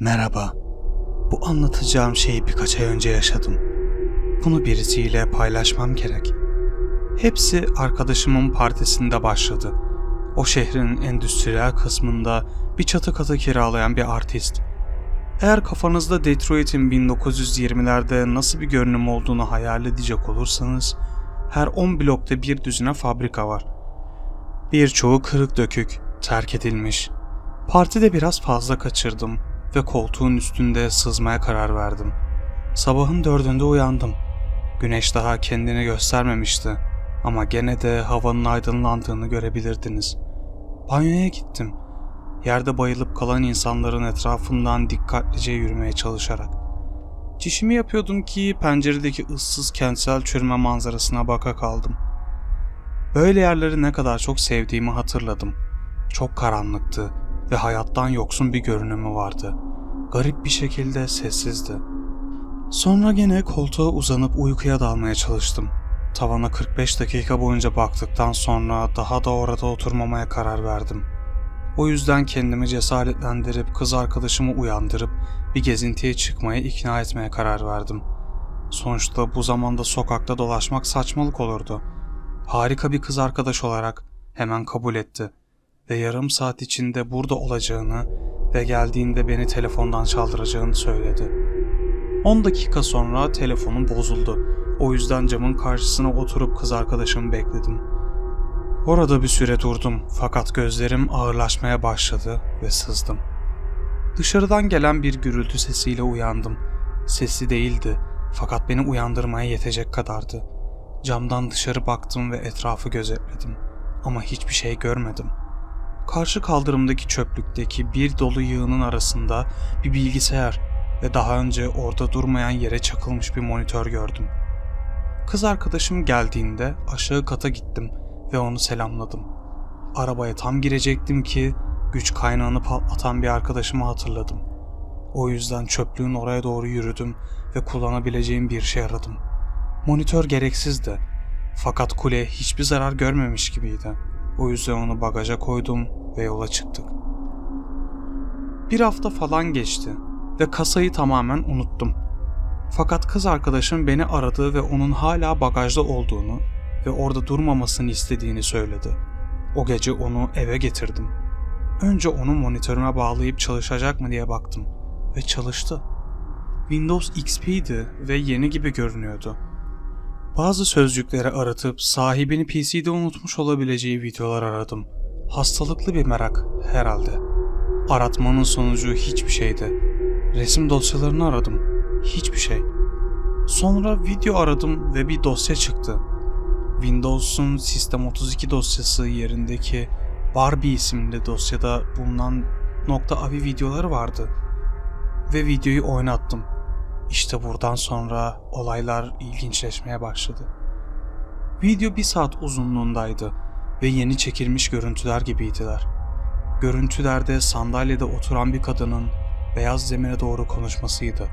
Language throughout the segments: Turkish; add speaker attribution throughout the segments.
Speaker 1: Merhaba. Bu anlatacağım şeyi birkaç ay önce yaşadım. Bunu birisiyle paylaşmam gerek. Hepsi arkadaşımın partisinde başladı. O şehrin endüstriyel kısmında bir çatı katı kiralayan bir artist. Eğer kafanızda Detroit'in 1920'lerde nasıl bir görünüm olduğunu hayal edecek olursanız, her 10 blokta bir düzine fabrika var. Birçoğu kırık dökük, terk edilmiş. Partide biraz fazla kaçırdım ve koltuğun üstünde sızmaya karar verdim. Sabahın dördünde uyandım. Güneş daha kendini göstermemişti ama gene de havanın aydınlandığını görebilirdiniz. Banyoya gittim. Yerde bayılıp kalan insanların etrafından dikkatlice yürümeye çalışarak. Çişimi yapıyordum ki penceredeki ıssız kentsel çürüme manzarasına baka kaldım. Böyle yerleri ne kadar çok sevdiğimi hatırladım. Çok karanlıktı ve hayattan yoksun bir görünümü vardı. Garip bir şekilde sessizdi. Sonra gene koltuğa uzanıp uykuya dalmaya çalıştım. Tavana 45 dakika boyunca baktıktan sonra daha da orada oturmamaya karar verdim. O yüzden kendimi cesaretlendirip kız arkadaşımı uyandırıp bir gezintiye çıkmaya ikna etmeye karar verdim. Sonuçta bu zamanda sokakta dolaşmak saçmalık olurdu. Harika bir kız arkadaş olarak hemen kabul etti ve yarım saat içinde burada olacağını ve geldiğinde beni telefondan çaldıracağını söyledi. 10 dakika sonra telefonum bozuldu. O yüzden camın karşısına oturup kız arkadaşımı bekledim. Orada bir süre durdum fakat gözlerim ağırlaşmaya başladı ve sızdım. Dışarıdan gelen bir gürültü sesiyle uyandım. Sesi değildi fakat beni uyandırmaya yetecek kadardı. Camdan dışarı baktım ve etrafı gözetledim ama hiçbir şey görmedim. Karşı kaldırımdaki çöplükteki bir dolu yığının arasında bir bilgisayar ve daha önce orada durmayan yere çakılmış bir monitör gördüm. Kız arkadaşım geldiğinde aşağı kata gittim ve onu selamladım. Arabaya tam girecektim ki güç kaynağını patlatan bir arkadaşımı hatırladım. O yüzden çöplüğün oraya doğru yürüdüm ve kullanabileceğim bir şey aradım. Monitör gereksizdi. Fakat kule hiçbir zarar görmemiş gibiydi. O yüzden onu bagaja koydum ve yola çıktık. Bir hafta falan geçti ve kasayı tamamen unuttum. Fakat kız arkadaşım beni aradı ve onun hala bagajda olduğunu ve orada durmamasını istediğini söyledi. O gece onu eve getirdim. Önce onu monitörüme bağlayıp çalışacak mı diye baktım ve çalıştı. Windows XP'di ve yeni gibi görünüyordu. Bazı sözcükleri aratıp sahibini PC'de unutmuş olabileceği videolar aradım. Hastalıklı bir merak herhalde. Aratmanın sonucu hiçbir şeydi. Resim dosyalarını aradım. Hiçbir şey. Sonra video aradım ve bir dosya çıktı. Windows'un System 32 dosyası yerindeki Barbie isimli dosyada bulunan .avi videoları vardı. Ve videoyu oynattım. İşte buradan sonra olaylar ilginçleşmeye başladı. Video bir saat uzunluğundaydı ve yeni çekilmiş görüntüler gibiydiler. Görüntülerde sandalyede oturan bir kadının beyaz zemine doğru konuşmasıydı.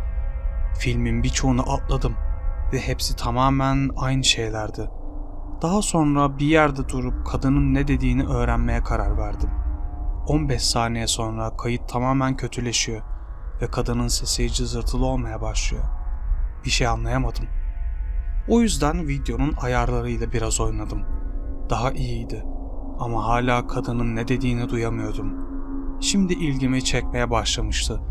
Speaker 1: Filmin birçoğunu atladım ve hepsi tamamen aynı şeylerdi. Daha sonra bir yerde durup kadının ne dediğini öğrenmeye karar verdim. 15 saniye sonra kayıt tamamen kötüleşiyor ve kadının sesi cızırtılı olmaya başlıyor. Bir şey anlayamadım. O yüzden videonun ayarlarıyla biraz oynadım. Daha iyiydi ama hala kadının ne dediğini duyamıyordum. Şimdi ilgimi çekmeye başlamıştı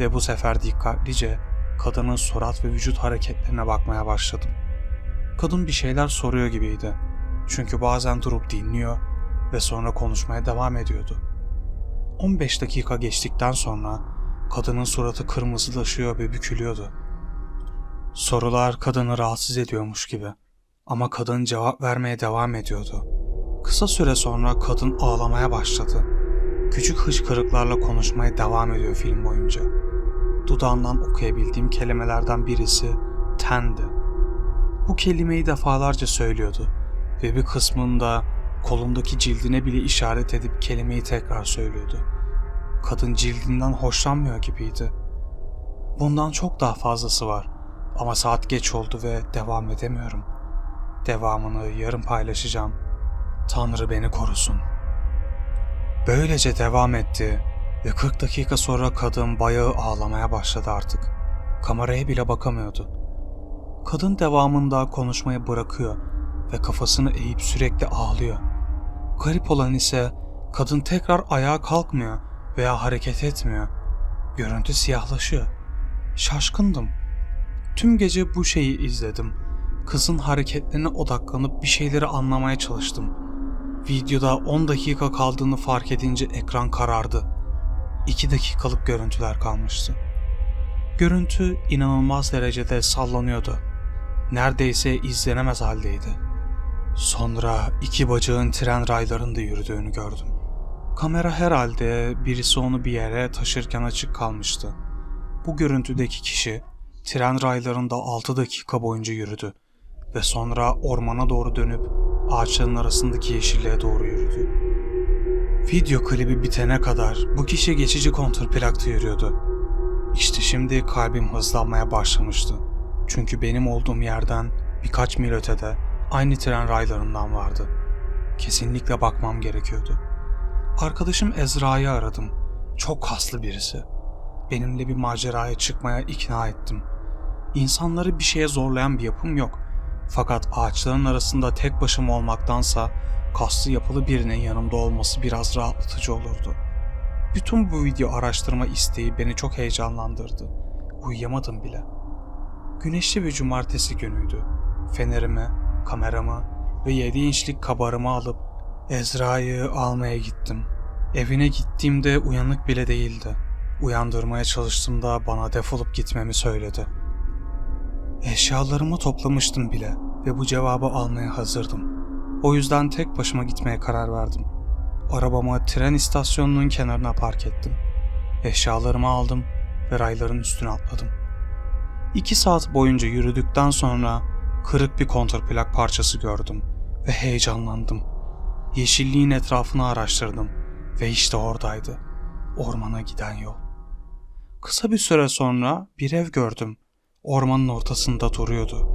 Speaker 1: ve bu sefer dikkatlice kadının surat ve vücut hareketlerine bakmaya başladım. Kadın bir şeyler soruyor gibiydi. Çünkü bazen durup dinliyor ve sonra konuşmaya devam ediyordu. 15 dakika geçtikten sonra kadının suratı kırmızılaşıyor ve bükülüyordu. Sorular kadını rahatsız ediyormuş gibi ama kadın cevap vermeye devam ediyordu. Kısa süre sonra kadın ağlamaya başladı. Küçük hıçkırıklarla konuşmaya devam ediyor film boyunca. Dudağından okuyabildiğim kelimelerden birisi tendi. Bu kelimeyi defalarca söylüyordu ve bir kısmında kolundaki cildine bile işaret edip kelimeyi tekrar söylüyordu. Kadın cildinden hoşlanmıyor gibiydi. Bundan çok daha fazlası var ama saat geç oldu ve devam edemiyorum. Devamını yarın paylaşacağım. Tanrı beni korusun. Böylece devam etti Ve 40 dakika sonra kadın bayağı ağlamaya başladı artık. Kameraya bile bakamıyordu. Kadın devamında konuşmayı bırakıyor ve kafasını eğip sürekli ağlıyor. Garip olan ise kadın tekrar ayağa kalkmıyor veya hareket etmiyor. Görüntü siyahlaşıyor. Şaşkındım. Tüm gece bu şeyi izledim. Kızın hareketlerine odaklanıp bir şeyleri anlamaya çalıştım. Videoda 10 dakika kaldığını fark edince ekran karardı. 2 dakikalık görüntüler kalmıştı. Görüntü inanılmaz derecede sallanıyordu. Neredeyse izlenemez haldeydi. Sonra iki bacağın tren raylarında yürüdüğünü gördüm. Kamera herhalde birisi onu bir yere taşırken açık kalmıştı. Bu görüntüdeki kişi tren raylarında 6 dakika boyunca yürüdü ve sonra ormana doğru dönüp ağaçların arasındaki yeşilliğe doğru yürüdü. Video klibi bitene kadar bu kişi geçici kontrplakta yürüyordu. İşte şimdi kalbim hızlanmaya başlamıştı. Çünkü benim olduğum yerden birkaç mil ötede aynı tren raylarından vardı. Kesinlikle bakmam gerekiyordu. Arkadaşım Ezra'yı aradım. Çok kaslı birisi. Benimle bir maceraya çıkmaya ikna ettim. İnsanları bir şeye zorlayan bir yapım yok. Fakat ağaçların arasında tek başıma olmaktansa kaslı yapılı birinin yanımda olması biraz rahatlatıcı olurdu. Bütün bu video araştırma isteği beni çok heyecanlandırdı. Uyuyamadım bile. Güneşli bir cumartesi günüydü. Fenerimi, kameramı ve 7 inçlik kabarımı alıp Ezra'yı almaya gittim. Evine gittiğimde uyanık bile değildi. Uyandırmaya çalıştığımda bana defolup gitmemi söyledi. Eşyalarımı toplamıştım bile ve bu cevabı almaya hazırdım. O yüzden tek başıma gitmeye karar verdim. Arabamı tren istasyonunun kenarına park ettim. Eşyalarımı aldım ve rayların üstüne atladım. İki saat boyunca yürüdükten sonra kırık bir kontrplak parçası gördüm ve heyecanlandım. Yeşilliğin etrafını araştırdım ve işte oradaydı. Ormana giden yol. Kısa bir süre sonra bir ev gördüm. Ormanın ortasında duruyordu.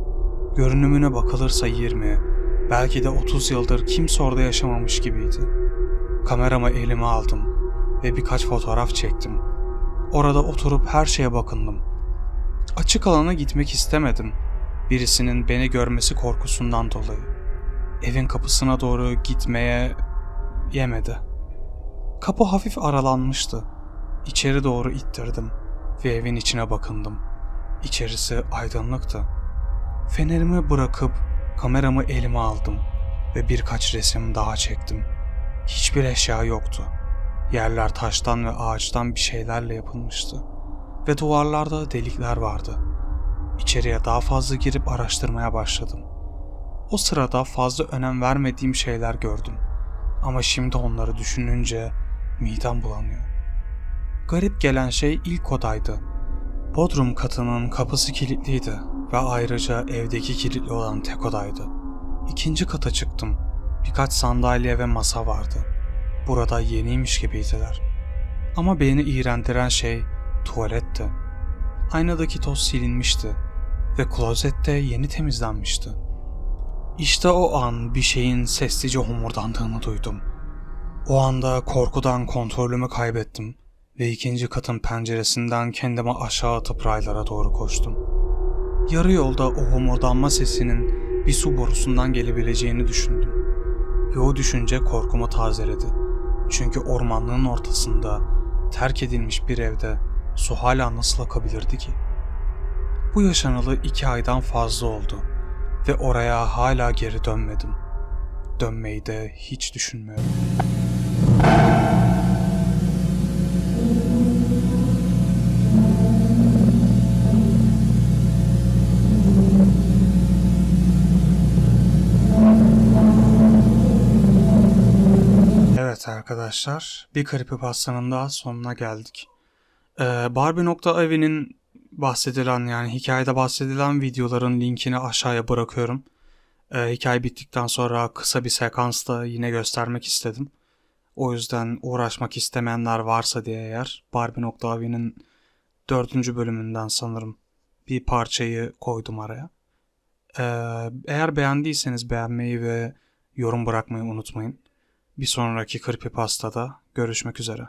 Speaker 1: Görünümüne bakılırsa 20, belki de 30 yıldır kimse orada yaşamamış gibiydi. Kameramı elime aldım ve birkaç fotoğraf çektim. Orada oturup her şeye bakındım. Açık alana gitmek istemedim. Birisinin beni görmesi korkusundan dolayı. Evin kapısına doğru gitmeye yemedi. Kapı hafif aralanmıştı. İçeri doğru ittirdim ve evin içine bakındım. İçerisi aydınlıktı. Fenerimi bırakıp kameramı elime aldım ve birkaç resim daha çektim. Hiçbir eşya yoktu. Yerler taştan ve ağaçtan bir şeylerle yapılmıştı ve duvarlarda delikler vardı. İçeriye daha fazla girip araştırmaya başladım. O sırada fazla önem vermediğim şeyler gördüm. Ama şimdi onları düşününce midem bulanıyor. Garip gelen şey ilk odaydı. Bodrum katının kapısı kilitliydi ve ayrıca evdeki kilitli olan tek odaydı. İkinci kata çıktım. Birkaç sandalye ve masa vardı. Burada yeniymiş gibiydiler. Ama beni iğrendiren şey tuvaletti. Aynadaki toz silinmişti ve klozette yeni temizlenmişti. İşte o an bir şeyin sessizce homurdandığını duydum. O anda korkudan kontrolümü kaybettim ve ikinci katın penceresinden kendimi aşağı atıp raylara doğru koştum. Yarı yolda o homurdanma sesinin bir su borusundan gelebileceğini düşündüm. Ve o düşünce korkumu tazeledi. Çünkü ormanlığın ortasında terk edilmiş bir evde su hala nasıl akabilirdi ki? Bu yaşanalı iki aydan fazla oldu ve oraya hala geri dönmedim. Dönmeyi de hiç düşünmüyorum. Arkadaşlar, bir Creepypasta'nın daha sonuna geldik. Ee, Barbie.avi'nin bahsedilen yani hikayede bahsedilen videoların linkini aşağıya bırakıyorum. Ee, hikaye bittikten sonra kısa bir sekansta yine göstermek istedim. O yüzden uğraşmak istemeyenler varsa diye eğer Barbie.avi'nin dördüncü bölümünden sanırım bir parçayı koydum araya. Ee, eğer beğendiyseniz beğenmeyi ve yorum bırakmayı unutmayın. Bir sonraki Creepypasta'da görüşmek üzere.